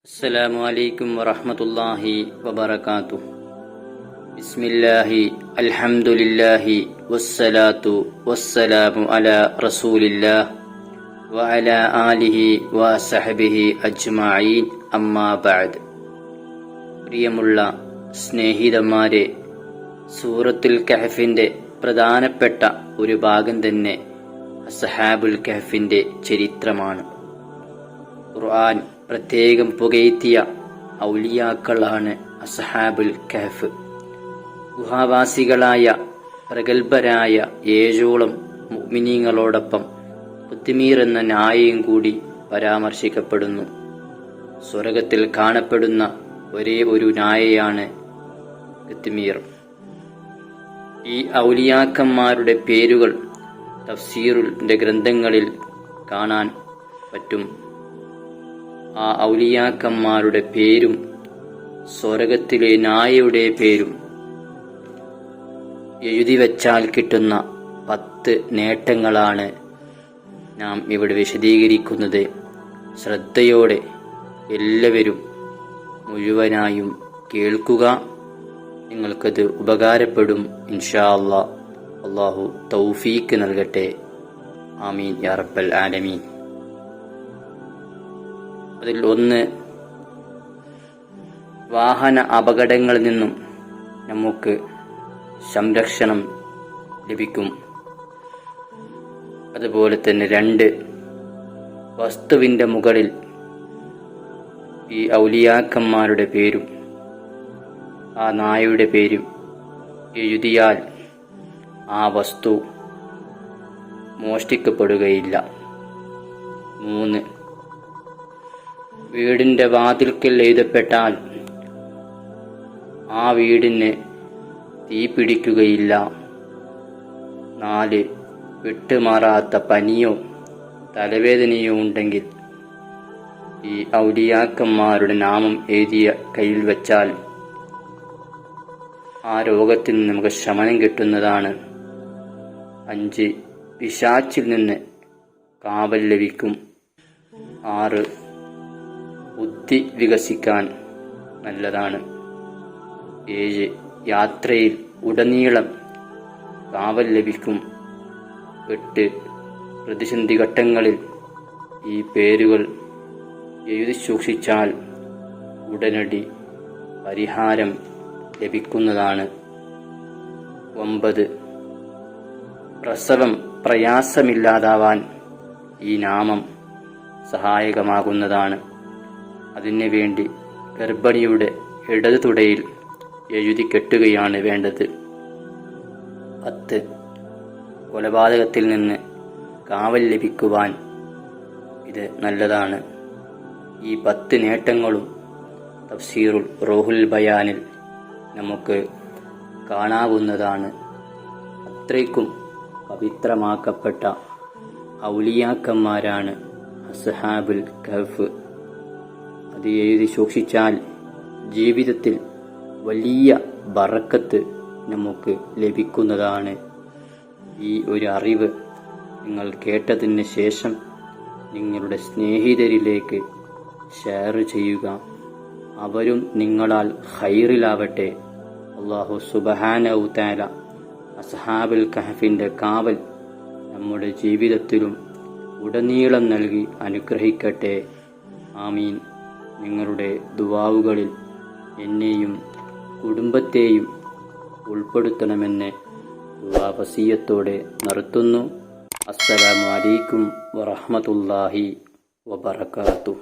السلام عليكم ورحمة الله وبركاته بسم الله الحمد لله والصلاة والسلام على رسول الله وعلى آله وصحبه أجمعين أما بعد പ്രിയമുള്ള സ്നേഹിതന്മാരെ സൂറത്തുൽ കഹഫിന്റെ പ്രധാനപ്പെട്ട ഒരു ഭാഗം തന്നെ അസഹാബുൽ കഹഫിന്റെ ചരിത്രമാണ് ഖുർആൻ പ്രത്യേകം പുകയത്തിയ ഔലിയാക്കളാണ് അസഹാബുൽ കഹഫ്. ഗുഹാവാസികളായ പ്രഗത്ഭരായ ഏഴോളം മുഗ്മിനീങ്ങളോടൊപ്പം പുത്തിമീർ എന്ന നായയും കൂടി പരാമർശിക്കപ്പെടുന്നു. സ്വർഗത്തിൽ കാണപ്പെടുന്ന ഒരേ ഒരു നായയാണ് കുത്തിമീർ. ഈ ഔലിയാക്കന്മാരുടെ പേരുകൾ തഫ്സീറുടെ ഗ്രന്ഥങ്ങളിൽ കാണാൻ പറ്റും. ആ ഔലിയാക്കന്മാരുടെ പേരും സ്വർഗത്തിലെ നായയുടെ പേരും എഴുതി വച്ചാൽ കിട്ടുന്ന പത്ത് നേട്ടങ്ങളാണ് നാം ഇവിടെ വിശദീകരിക്കുന്നത്. ശ്രദ്ധയോടെ എല്ലാവരും മുഴുവനായും കേൾക്കുക. നിങ്ങൾക്കത് ഉപകാരപ്പെടും. ഇൻഷാ അള്ളാഹ് അള്ളാഹു തൗഫീക്ക് നൽകട്ടെ. ആമീൻ യാ റബ്ബൽ ആലമീൻ. അതിൽ ഒന്ന് വാഹന അപകടങ്ങളിൽ നിന്നും നമുക്ക് സംരക്ഷണം ലഭിക്കും. അതുപോലെ തന്നെ രണ്ട് വസ്തുവിന്റെ മുകളിൽ ഈ ഔലിയാക്കന്മാരുടെ പേരും ആ നായയുടെ പേരും എഴുതിയാൽ ആ വസ്തു മോഷ്ടിക്കപ്പെടുകയില്ല. മൂന്ന് വീടിന്റെ വാതിൽക്കൽ എഴുതപ്പെട്ടാൽ ആ വീടിന് തീ പിടിക്കുകയില്ല. നാല് വിട്ടുമാറാത്ത പനിയോ തലവേദനയോ ഉണ്ടെങ്കിൽ ഈ ഔലിയാക്കന്മാരുടെ നാമം എഴുതിയ കയ്യിൽ വച്ചാൽ ആ രോഗത്തിൽ നിന്ന് നമുക്ക് ശമനം കിട്ടുന്നതാണ്. അഞ്ച് പിശാച്ചിൽ നിന്ന് കാവൽ ലഭിക്കും. ആറ് ബുദ്ധി വികസിക്കാൻ നല്ലതാണ്. ഏഴ് യാത്രയിൽ ഉടനീളം കാവൽ ലഭിക്കും. എട്ട് പ്രതിസന്ധി ഘട്ടങ്ങളിൽ ഈ പേരുകൾ എഴുതി സൂക്ഷിച്ചാൽ ഉടനടി പരിഹാരം ലഭിക്കുന്നതാണ്. ഒമ്പത് പ്രസവം പ്രയാസമില്ലാതാവാൻ ഈ നാമം സഹായകമാകുന്നതാണ്. അതിനു വേണ്ടി ഗർഭിണിയുടെ ഇടത് തുടയിൽ എഴുതി കെട്ടുകയാണ് വേണ്ടത്. പത്ത്. കൊലപാതകത്തിൽ നിന്ന് കാവൽ ലഭിക്കുവാൻ ഇത് നല്ലതാണ്. ഈ പത്ത് നേട്ടങ്ങളും തഫ്സീറുൽ റോഹുൽ ബയാനിൽ നമുക്ക് കാണാവുന്നതാണ്. അത്രയ്ക്കും പവിത്രമാക്കപ്പെട്ട ഔലിയാക്കന്മാരാണ് അസ്ഹാബുൽ കഹഫ്. അത് എഴുതി സൂക്ഷിച്ചാൽ ജീവിതത്തിൽ വലിയ ബറക്കത്ത് നമുക്ക് ലഭിക്കുന്നതാണ്. ഈ ഒരു അറിവ് നിങ്ങൾ കേട്ടതിന് ശേഷം നിങ്ങളുടെ സ്നേഹിതരിലേക്ക് ഷെയർ ചെയ്യുക. അവരും നിങ്ങളാൽ ഹൈറിലാവട്ടെ അള്ളാഹു സുബഹാനൌത്താല അസഹാബുൽ കഹഫിന്റെ കാവൽ നമ്മുടെ ജീവിതത്തിലും ഉടനീളം നൽകി അനുഗ്രഹിക്കട്ടെ. ആമീൻ. നിങ്ങളുടെ ദുവാവുകളിൽ എന്നെയും കുടുംബത്തെയും ഉൾപ്പെടുത്തണമെന്ന് ദുവാവസീയത്തോടെ നിർത്തുന്നു. അസ്സലാമു അലൈക്കും വറഹമത്തല്ലാഹി വബർക്കാത്തു